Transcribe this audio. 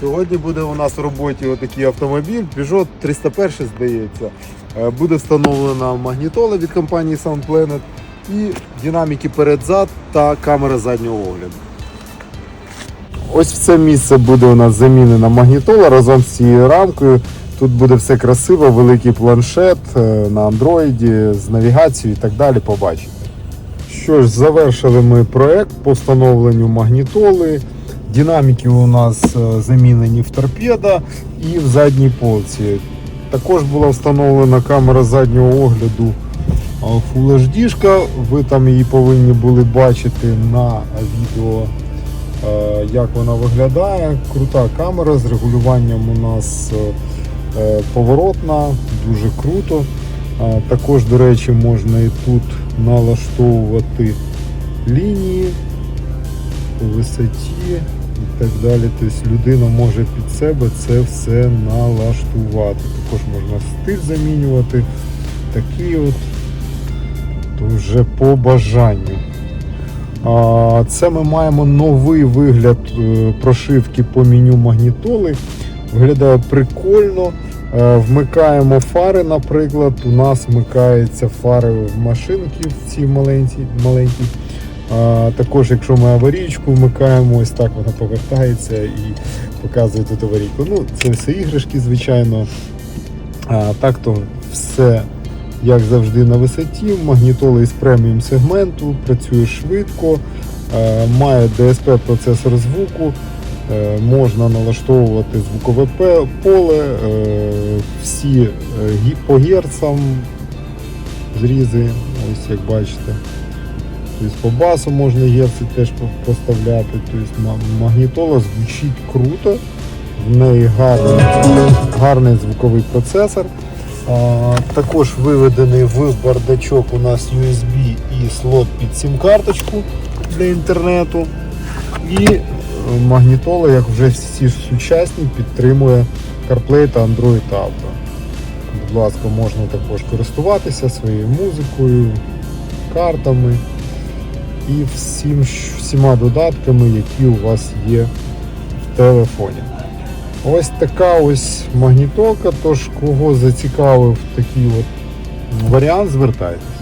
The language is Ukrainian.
Сьогодні буде у нас в роботі отакий автомобіль Peugeot 301, здається. Е, Буде встановлена магнітола від компанії Sound Planet і динаміки перед-зад та камера заднього огляду. Ось в це місце буде у нас замінена магнітола разом з цією рамкою. Тут буде все красиво, великий планшет е, на андроїді з навігацією і так далі. Побачите. Що ж, завершили ми проект по встановленню магнітоли. Динаміки у нас е, замінені в торпеда і в задній полці. Також була встановлена камера заднього огляду е, Full HD. Ви там її повинні були бачити на відео, е, як вона виглядає. Крута камера з регулюванням у нас поворотна, дуже круто. Також, до речі, можна і тут налаштовувати лінії по висоті і так далі. Тобто людина може під себе це все налаштувати. Також можна стиль замінювати. Такий от то вже по бажанню. Це ми маємо новий вигляд е, прошивки по меню магнітоли. Виглядає прикольно. Е, Вмикаємо фари, наприклад. У нас вмикаються фари в машинки в цій маленькій. маленькій. Також, якщо ми аварійку вмикаємо, ось так вона повертається і показує тут аварійку. Ну, це все іграшки, звичайно. Так то все, як завжди, на висоті. Магнітола із преміум сегменту, працює швидко, має DSP процесор звуку. Е, Можна налаштовувати звукове поле, е, всі е, по герцам зрізи, ось як бачите. Тобто по басу можна герці теж поставляти. Тобто магнітола звучить круто, в неї гарний, гарний звуковий процесор. А, також виведений в бардачок у нас USB і слот під сім-карточку для інтернету. І е, магнітола, як вже всі сучасні, підтримує CarPlay та Android Auto. Будь ласка, можна також користуватися своєю музикою, картами і всім, всіма додатками, які у вас є в телефоні. Ось така ось магнітолка, тож кого зацікавив такий от варіант, звертайтесь.